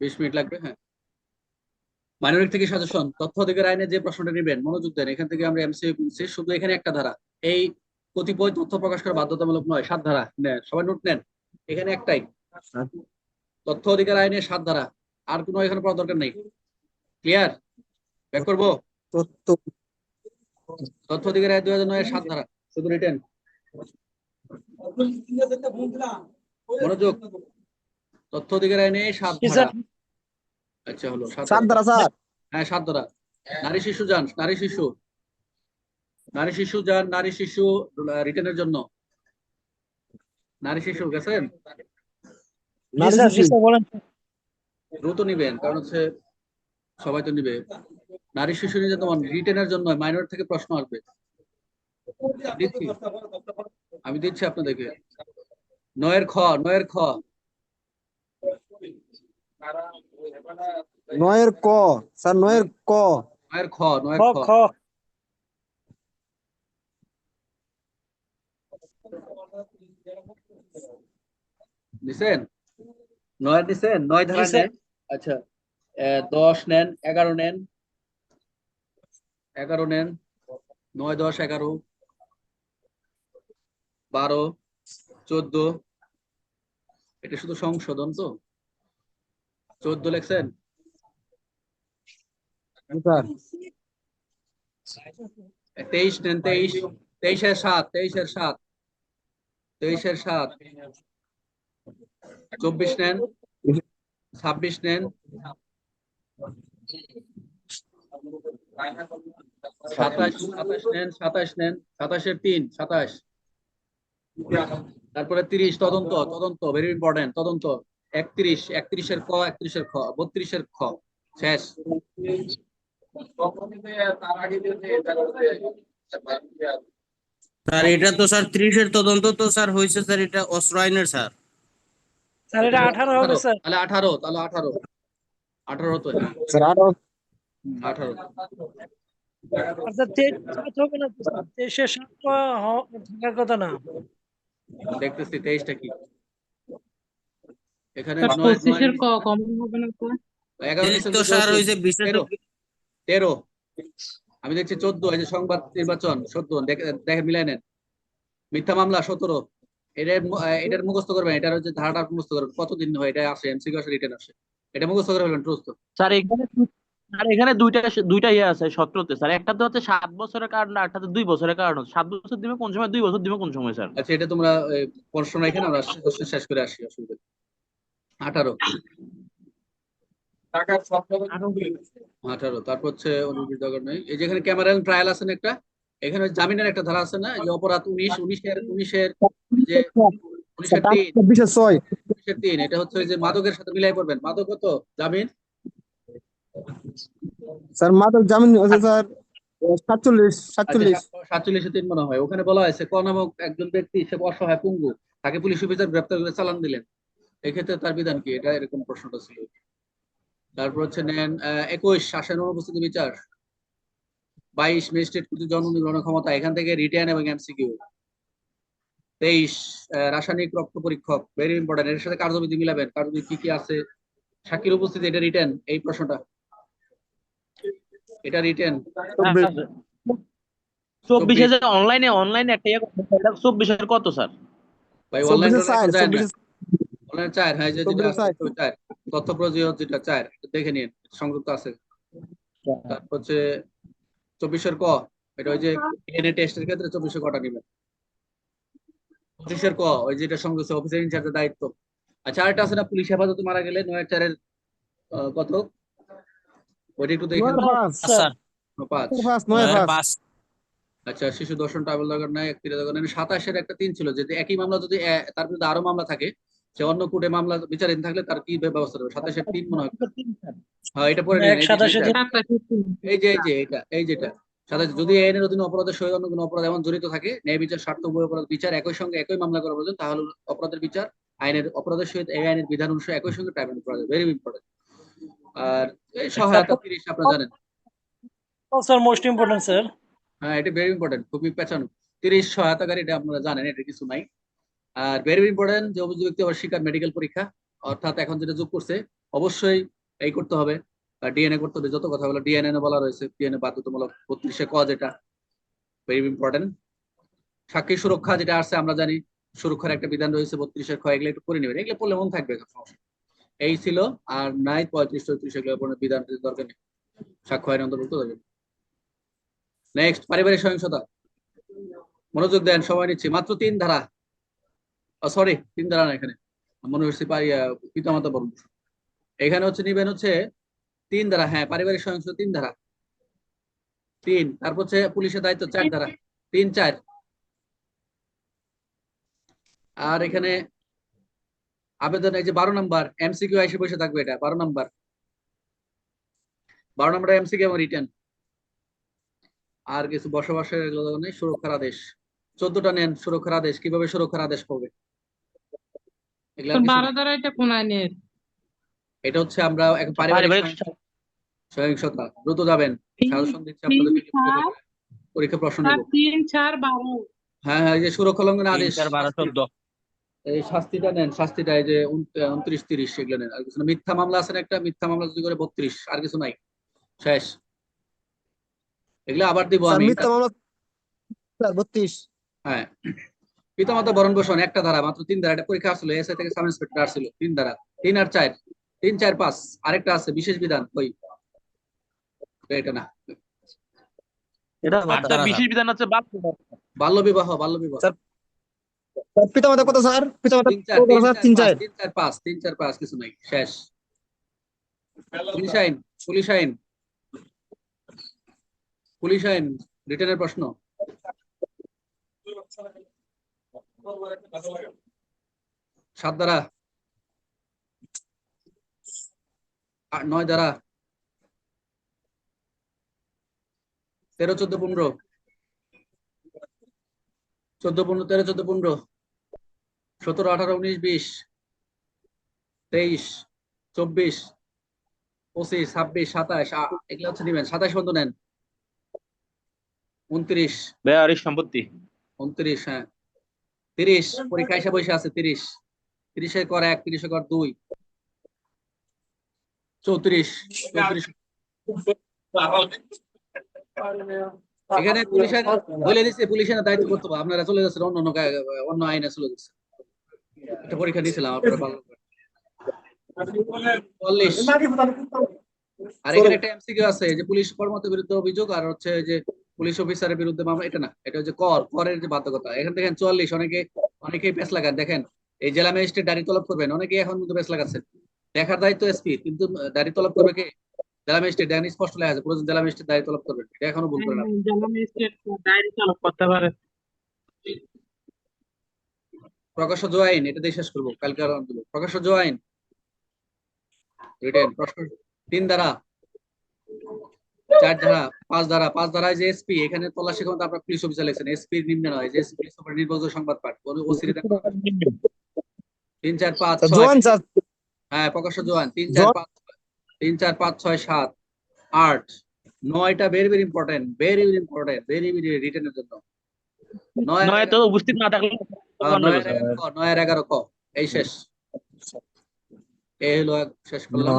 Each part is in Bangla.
বিশ মিনিট লাগবে হ্যাঁ। মাইনরিটি থেকে সাজেশন তথ্য অধিকার আইনে যে প্রশ্নটা নেবেন মনোযোগ দেন এখান থেকে আমরা এমসিকিউ করছি শুধু এখানে একটা ধারা এই কতিপয় তথ্য প্রকাশ করা বাধ্যতামূলক নয় সাত ধারা নেন সবাই নোট নেন এখানে একটাই। তথ্য অধিকার আইনে সাত ধারা আর কোনো এখানে পড়ার দরকার নেই। ক্লিয়ার ব্যাক করব? তথ্য তথ্য অধিকার আইন দুই হাজার নয় সাত ধারা শুধু রিটেন মনোযোগ। তথ্য অধিকার আইনে সাত ধারা। আচ্ছা হলো সাত সাত ধারা। স্যার। হ্যাঁ সাত ধারা। নারী শিশু যান নারী শিশু। নারী শিশু যান নারী শিশু রিটেনের জন্য। নারী শিশু গেছেন? দ্রুত নিবেন কারণ হচ্ছে সবাই তো নিবে। নারী শিশু নির্যাতন রিটেনের জন্য মাইনর থেকে প্রশ্ন আসবে। দিচ্ছি। আমি দিচ্ছি আপনাদেরকে। নয়ের খ নয়ের খ। নয়ের ক স্যার নয়ের ক। নয়ের খ নয়ের খ। খ। খ নয় নয় ধারা নেন। আচ্ছা আহ, দশ নেন এগারো নেন। এগারো নেন। নয় দশ এগারো। বারো চোদ্দ। এটা শুধু সংশোধন তো? চোদ্দ লেখছেন? তেইশ, নেন, তেইশ। তেইশের সাত তেইশের সাত। তেইশের সাত। চব্বিশ, নেন। ছাব্বিশ, নেন। সাতাশ সাতাশ, নেন সাতাশ, নেন। সাতাশের তিন, সাতাশ। তারপরে তিরিশ, তদন্ত তদন্ত ভেরি ইম্পর্টেন্ট তদন্ত। একত্রিশ একত্রিশের ক একত্রিশের খ বত্রিশের খ শেষ। স্যার এটা তো স্যার ত্রিশের তদন্ত তো স্যার হয়েছে স্যার এটা অস্ত্র আইনের স্যার। স্যার এটা আঠারো হবে স্যার। তাহলে আঠারো তাহলে আঠারো। আঠারো তো স্যার আঠারো। আচ্ছা তেইশের থাকার কথা না। দেখতেছি তেইশটা কি? এখানে নয়- পঁচিশের ক কমন হবে না তো এগারো তো স্যার হয়েছে বিশের তেরো। আমি দেখছি চোদ্দ এই যে সংবাদ নির্বাচন চোদ্দ। দেখে দেখে মিলাই নেন। মিথ্যা মামলা সতেরো। এটার মু- এটার মুখস্থ করবেন। এটার হচ্ছে ধারাটা মুখস্থ করবেন। কতদিন হয়? এটা আসে এমসিকিউ আসে রিটেন আসে। এটা মুখস্থ করে ফেলবেন ট্রুস্ত স্যার এখানে এখানে দুইটা দুইটা ইয়ে আছে সত্রতে স্যার একটা তো হচ্ছে সাত বছরের কারণ আর একটা দুই বছরের কারণ সাত বছর দিবে কোন সময়? দুই বছর দিবে কোন সময় স্যার? আচ্ছা এটা তোমরা পড়াশোনা এখানে আমরা শেষ- শেষ করে আসি অসুবিধা নেই। আঠারো। তারপর হচ্ছে এই এখানে ট্রায়াল আছে একটা? এখানে জামিনের একটা ধারা আছে না? যে অপরাধ উনিশ উনিশের উনিশের যে উনিশের তিন চব্বিশের ছয়। উনিশের তিন এটা হচ্ছে যে মাদকের সাথে মিলাই পড়বেন। মাদক কত? জামিন? স্যার মাদক জামিন স্যার সাতচল্লিশ সাতচল্লিশ। সাতচল্লিশে তিন মনে হয়। ওখানে বলা হয়েছে ক নামক একজন ব্যক্তি সে অসহায় পুঙ্গু তাকে পুলিশ অফিসার গ্রেপ্তার করে চালান দিলেন। এক্ষেত্রে তার বিধান কি? এটা এরকম প্রশ্নটা ছিল। তারপর হচ্ছে নেন একুশ শাসন অনুপস্থিতি বিচার। বাইশ ম্যাজিস্ট্রেট কর্তৃক জননিগ্রহণের ক্ষমতা এখান থেকে রিটার্ন এবং এমসিকিউ। তেইশ রাসায়নিক রক্ত পরীক্ষক ভেরি ইম্পর্টেন্ট এর সাথে কার্যবিধি মিলাবেন। কার্যবিধি কি কি আছে? সাক্ষীর উপস্থিতি এটা রিটার্ন এই প্রশ্নটা। এটা রিটার্ন। চব্বিশে যে অনলাইনে অনলাইনে একটা ইয়ে করতে কত স্যার? ভাই অনলাইন চব্বিশের চার হ্যাঁ যে যেটা চার। আছে, চার তথ্য প্রযোজক যেটা চার দেখে নিন সংযুক্ত আছে। তারপর হচ্ছে চব্বিশের ক এটা ওই যে ডিএনএ টেস্টের ক্ষেত্রে চব্বিশের কটা নেবেন? পঁচিশের ক ওই যেটা সংযুক্ত অফিসার ইনচার্জের দায়িত্ব। আচ্ছা আরেকটা আছে না পুলিশ হেফাজতে মারা গেলে নয় চারের আহ, কত? ওইটা একটু দেখেন পাঁচ আচ্ছা শিশু দর্শন ট্রাভেল দরকার নাই একত্রিশ দরকার নাই। সাতাশের একটা তিন ছিল যদি একই মামলা যদি তার বিরুদ্ধে আরও মামলা থাকে সে অন্য কোর্টে মামলা বিচারাধীন থাকলে তার কি ব্যবস্থা হবে সাতাশের তিন মনে হয়। হ্যাঁ এটা পরে এই যে সাতাশে এই যে এটা এই যেটা সাতাশ যদি আইনের অধীনে অপরাধের সহিত অন্য কোনো অপরাধ এমন জড়িত থাকে ন্যায় বিচার স্বার্থ উভয় অপরাধ বিচার একই সঙ্গে একই মামলা করা প্রয়োজন তাহলে অপরাধের বিচার আইনের অপরাধের সহিত এই আইনের বিধান অনুসারে একই সঙ্গে ট্রাইব্যুনাল করা যায় ভেরি ইম্পর্টেন্ট আর এই সহায়তা তিরিশ আপনারা জানেন। স্যার মোস্ট ইম্পর্টেন্ট স্যার হ্যাঁ এটা ভেরি ইম্পর্টেন্ট খুবই পেছানো তিরিশ সহায়তাকারী এটা আপনারা জানেন এটা কিছু নাই। আর ভেরি ইম্পর্টেন্ট যে অভিযোগ ব্যক্তি অস্বীকার মেডিকেল পরীক্ষা, অর্থাৎ এখন যেটা যোগ করছে, অবশ্যই এই করতে হবে। ডিএনএ করতে হবে, যত কথা বলো ডিএনএ বলা রয়েছে ডিএনএ বাধ্যতামূলক বত্রিশে ক যেটা ভেরি ইম্পর্টেন্ট সাক্ষী সুরক্ষা যেটা আছে, আমরা জানি, সুরক্ষার একটা বিধান রয়েছে, বত্রিশের ক এগুলো একটু করে নেবেন। এগুলো পড়লে মন থাকবে এই ছিল, আর নাই পঁয়ত্রিশ চৌত্রিশ, এগুলো বিধান দরকার নেই, সাক্ষ্য আইন অন্তর্ভুক্ত দরকার নেক্সট পারিবারিক সহিংসতা। মনোযোগ দেন, সময় নিচ্ছি। মাত্র তিন ধারা। সরি তিন ধারা না এখানে। মনে আহ, পিতামাতা বরণ এখানে হচ্ছে নিবেন হচ্ছে তিন ধারা হ্যাঁ পারিবারিক সহিংসতা তিন ধারা তিন তারপর হচ্ছে পুলিশের দায়িত্ব চার ধারা তিন চার। আর এখানে আবেদন এই যে বারো নাম্বার এমসিকিউ এসে বসে থাকবে এটা বারো নাম্বার। বারো নাম্বার এমসিকিউ এবং রিটার্ন আর কিছু বসবাসের সুরক্ষার আদেশ। চোদ্দটা নেন সুরক্ষার আদেশ কীভাবে সুরক্ষার আদেশ পাবে? বারো দ্বারা এটা কোন আইনের? এটা হচ্ছে আমরা পারিবারিক সহিংসতা দ্রুত যাবেন। সাজেশন দিচ্ছি আপনাদের পরীক্ষা প্রশ্ন আর তিন চার বারো। হ্যাঁ হ্যাঁ এই যে সুরক্ষা লঙ্ঘনের আদেশ। এই শাস্তিটা নেন শাস্তিটা এই যে উনত্রিশ তিরিশ সেগুলো নেন। আর কিছু না মিথ্যা মামলা আছে একটা? মিথ্যা মামলা যদি করে বত্রিশ আর কিছু নাই। শেষ। এগুলো আবার দিব আমি। মিথ্যা মামলা বত্রিশ। হ্যাঁ। পিতামাতা বরণ পোষণ একটা ধারা মাত্র তিন ধারা এটা পরীক্ষা আসছিল এসআই থেকে সাব ইন্সপেক্টর আসছিল তিন ধারা তিন আর চার তিন চার পাঁচ আরেকটা আছে বিশেষ বিধান ওই এটা না। এটা আচ্ছা বিশেষ বিধান আছে বাল্য বিবাহ। বাল্য বিবাহ পিতামাতা কত স্যার? পিতামাতা তিন চার তিন চার তিন চার। পাঁচ তিন চার পাঁচ কিছু নাই শেষ। পুলিশ আইন পুলিশ আইন। পুলিশ আইন রিটার্নের প্রশ্ন। সাত দ্বারা। নয় দ্বারা। তেরো চোদ্দ পনেরো। চোদ্দ পনেরো তেরো চোদ্দ পনেরো। সতেরো আঠারো উনিশ বিশ। তেইশ চব্বিশ পঁচিশ ছাব্বিশ সাতাশ এগুলো হচ্ছে নিবেন সাতাশ পর্যন্ত নেন। উনত্রিশ। সম্পত্তি। উনত্রিশ হ্যাঁ। তিরিশ পরীক্ষা এসে বসে আছে তিরিশ। তিরিশের কর এক তিরিশের কর দুই। চৌত্রিশ চৌত্রিশ। এখানে পুলিশ বলে দিচ্ছে পুলিশ আইনের দায়িত্ব করতে হবে আপনারা চলে যাচ্ছেন অন্য অন্য অন্য আইনে চলে যাচ্ছে একটা পরীক্ষা দিয়েছিলাম আপনারা ভালো চল্লিশ। আর এখানে একটা এমসিকিউ আছে যে পুলিশ কর্মকর্তার বিরুদ্ধে অভিযোগ আর হচ্ছে যে পুলিশ অফিসারের বিরুদ্ধে মামলা এটা না এটা হচ্ছে কর করের যে বাধ্যকতা। এখান থেকে চুয়াল্লিশ অনেকে অনেকেই পেস লাগান দেখেন। এই জেলা ম্যাজিস্ট্রেট দাড়ি তলব করবেন অনেকেই এখন কিন্তু পেস লাগাচ্ছেন। দেখার দায়িত্ব এসপি কিন্তু দাড়ি তলব করবে কে? জেলা ম্যাজিস্ট্রেট দেখেন স্পষ্ট লেখা আছে প্রয়োজন জেলা ম্যাজিস্ট্রেট দাড়ি তলব করবেন এটা এখনও ভুল করে না। জেলা ম্যাজিস্ট্রেট ডায়েরি চালক করতে পারে। প্রকাশ্য জোয়াইন এটা দিয়ে শেষ করব কালকে আর। প্রকাশ্য জোয়াইন রিটেন তিন ধারা চার ধারা পাঁচ ধারা পাঁচ ধারায় যে এসপি এখানে তল্লাশি ক্ষমতা আপনার পুলিশ অফিসার লিখছেন এসপি নিম্ন নয় যে পুলিশ অফিসার নির্বাচিত সংবাদ পাঠ ওসিরি তিন চার পাঁচ ছয়। স্যার। হ্যাঁ প্রকাশ্য জোয়ান। তিন চার পাঁচ তিন চার পাঁচ ছয় সাত আট নয়টা very very important very very important very very রিটেনের জন্য। নয় নয় তো উপস্থিত না থাকলে নয়ের এগারো ক, এই শেষ। এই হলো এক- শেষ করলাম।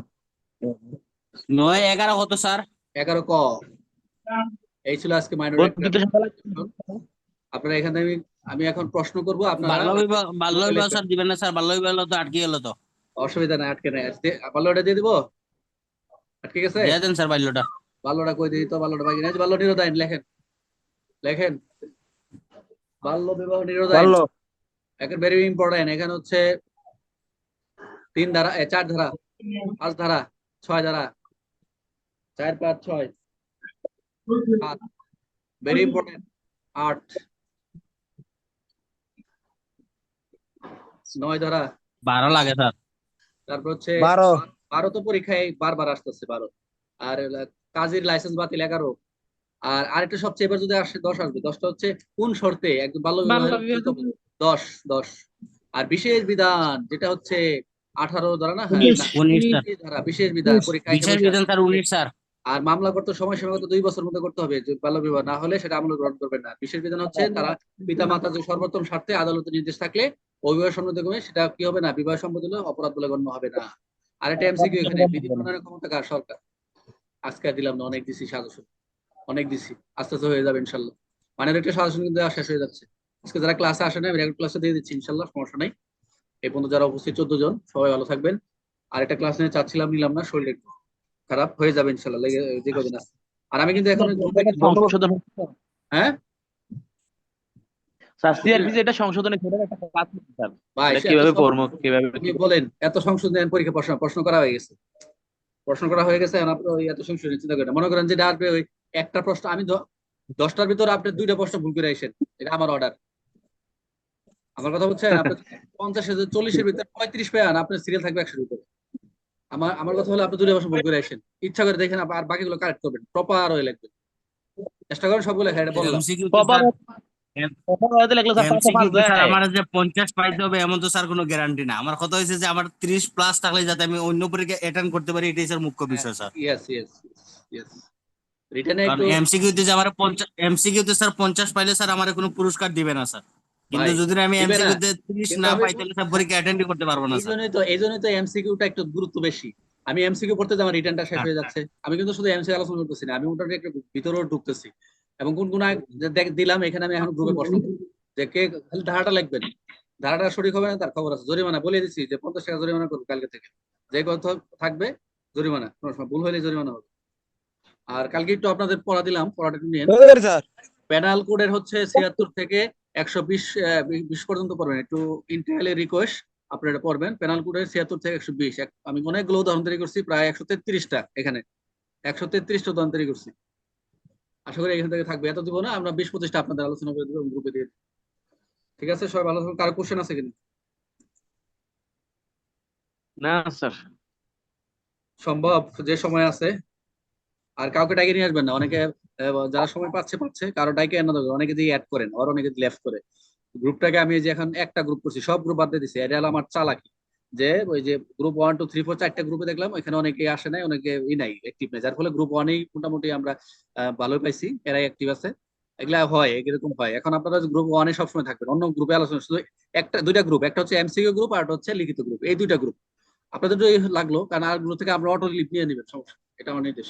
নয় এগারো কত স্যার? এগারো ক। এই ছিল আজকে মাইনর আপনারা এখানে আমি আমি এখন প্রশ্ন করব আপনারা বাল্য বিবাহ বিবাহ স্যার দিবেন না স্যার বাল্য বিবাহ তো আটকে গেল তো। অসুবিধা নাই আটকে নাই। বাল্যটা দিয়ে দিব? আটকে গেছে? দিয়ে দেন স্যার বাল্যটা। বাল্যটা কই দিই তো? বাল্যটা বাকি নাই। বাল্য নিরোধ আইন লেখেন। লেখেন। বাল্য বিবাহ নিরোধ আইন ভালো এখন ভেরি ইম্পর্টেন্ট এখানে হচ্ছে তিন ধারা এ, চার ধারা পাঁচ ধারা ছয় ধারা। চার পাঁচ ছয়। সাত। ভেরি ইম্পর্টেন্ট আট। নয় ধারা। বারো লাগে স্যার। তারপর হচ্ছে বারো। বারো তো পরীক্ষায় বারবার আসতেছে বারো। আর কাজের লাইসেন্স বাতিল এগারো। আর আরেকটা সবচেয়ে এবার যদি আসে দশ আসবে। দশটা হচ্ছে কোন শর্তে একদম বাল্য দশ দশ। আর বিশেষ বিধান যেটা হচ্ছে আঠারো ধরা না? হ্যাঁ বিশেষ বিধান উনিশ। পরীক্ষায় বিশেষ বিধান স্যার উনিশ স্যার। আর মামলা করতে সময় সীমা কত দুই বছর মধ্যে করতে হবে যে বাল্য বিবাহ না হলে সেটা আমল গ্রহণ করবেন না। বিশেষ বিধান হচ্ছে তারা পিতা মাতা যে সর্বোত্তম স্বার্থে আদালতের নির্দেশ থাকলে অবিবাহ সম্মতি কমে সেটা কি হবে না? বিবাহ সম্মতি হলে অপরাধ বলে গণ্য হবে না। আর একটা এমসিকিউ এখানে বিধি প্রণয়নের ক্ষমতা কার? সরকার। আজকে দিলাম না অনেক দিছি সাজেশন। অনেক দিছি। আস্তে আস্তে হয়ে যাবে ইনশাল্লাহ। মানে একটা সাজেশন কিন্তু শেষ হয়ে যাচ্ছে। আজকে যারা ক্লাসে আসে না আমি রেগুলার ক্লাসে দিয়ে দিচ্ছি ইনশাল্লাহ সমস্যা নাই। এই পর্যন্ত যারা উপস্থিত চোদ্দ জন সবাই ভালো থাকবেন। আর একটা ক্লাস নিয়ে চাচ্ছিলাম নিলাম না শরীর একটু খারাপ হয়ে যাবে ইনশাল্লাহ যে কদিন আছে আর আমি কিন্তু এখন হ্যাঁ? এটা কীভাবে কীভাবে বলেন এত সংশোধন পরীক্ষা প্রশ্ন প্রশ্ন করা হয়ে গেছে। প্রশ্ন করা হয়ে গেছে ওই এত সংশোধন চিন্তা করেন। মনে করেন যেটা আসবে ওই একটা প্রশ্ন আমি দশটার ভিতরে আপনি দুইটা প্রশ্ন ভুল করে আসেন। এটা আমার অর্ডার আমার কথা আপনি পঞ্চাশ হাজার চল্লিশের ভিতরে পঁয়ত্রিশ পেয়ান আপনার সিরিয়াল থাকবে একশোর ভিতরে আমার আমার কথা হলো আপনি দুইটা প্রশ্ন ভুল করে আসেন। ইচ্ছা করে দেখেন আর বাকিগুলো কারেক্ট করবেন। প্রপার হয়ে লিখবেন চেষ্টা করেন সবগুলো এটা বললাম। আমার যে পঞ্চাশ পাইতে হবে এমন তো স্যার কোনো গ্যারান্টি না আমার কথা হয়েছে যে আমার ত্রিশ প্লাস থাকলে যাতে আমি অন্য পরীক্ষা অ্যাটেন্ড করতে পারি এটাই স্যার মুখ্য বিষয় স্যার ইয়েস ইয়েস ইয়েস রিটেনে কারণ একটু এমসিকিউ তে যে আমার পঞ্চাশ এমসিকিউ তে স্যার পঞ্চাশ পাইলে স্যার আমার কোনো পুরস্কার দিবে না স্যার কিন্তু যদি আমি দিবে না। এমসিকিউ তে ত্রিশ কিন্তু না পাই তাহলে স্যার পরীক্ষা অ্যাটেন্ডই করতে পারব না এই স্যার জন্যই তো এই জন্যই তো এমসিকিউটা একটু গুরুত্ব বেশি। আমি এমসিকিউ পড়তে যে আমার রিটার্নটা শেষ হয়ে যাচ্ছে আমি কিন্তু শুধু এমসিকিউ আলোচনা করতেছি না আমি একটু ভিতরেও ঢুকতেছি। এবং কোন কোন দিলাম এখানে আমি এখন গ্রুপে প্রশ্ন যে কে খালি ধারাটা লিখবেন। ধারাটা সঠিক হবে না তার খবর আছে। জরিমানা বলে দিচ্ছি যে পঞ্চাশ টাকা জরিমানা করব কালকে থেকে। যে কথা থাকবে জরিমানা কোনো সময় ভুল হলে জরিমানা হবে। আর কালকে একটু আপনাদের পড়া দিলাম পড়াটা একটু নিয়ে স্যার পেনাল কোডের হচ্ছে ছিয়াত্তর থেকে একশো বিশ বিশ পর্যন্ত পড়বেন। একটু ইন্টারনালি রিকোয়েস্ট আপনারা পড়বেন। পেনাল কোডের ছিয়াত্তর থেকে একশো বিশ। আমি অনেকগুলো উদাহরণ তৈরি করছি প্রায় একশো তেত্রিশটা এখানে। একশো তেত্রিশটা উদাহরণ তৈরি করছি। আশা করি এখান থেকে থাকবে। এত দিব না আমরা বিশ পঁচিশটা আপনাদের আলোচনা করে দেবো গ্রুপে দিয়ে ঠিক আছে সবাই ভালো থাকুন। কারও কোশ্চেন আছে কিনা? না স্যার। সম্ভব যে সময় আছে। আর কাউকে ডাইকে নিয়ে আসবেন না। অনেকে যারা সময় পাচ্ছে পাচ্ছে। কারও ডাইকে এনে দেবে, অনেকে দিয়ে অ্যাড করেন আর অনেকে লেফট করে। গ্রুপটাকে আমি যে এখন একটা গ্রুপ করছি, সব গ্রুপ বাদ দিয়ে দিছি। এটা হলো আমার চালাকি। যে ওই যে group one two three four চারটা গ্রুপে দেখলাম, ওইখানে অনেকে আসে নাই, অনেকে ই নাই অ্যাক্টিভ নাই। যার ফলে গ্রুপ ওয়ানেই মোটামুটি আমরা ভালোই পাইছি, এরাই অ্যাক্টিভ আছে। এগুলা হয় এরকম হয়। এখন আপনারা গ্রুপ ওয়ানে সবসময় থাকবেন। অন্য গ্রুপে আলোচনা শুধু একটা, দুইটা গ্রুপ একটা হচ্ছে এমসিকিউ গ্রুপ আর হচ্ছে লিখিত গ্রুপ এই দুইটা গ্রুপ আপনাদের লাগল, কারণ আর গ্রুপ থেকে আমরা অটো লিপ নিয়ে নেবেন, সমস্যা এটা আমার নির্দেশ।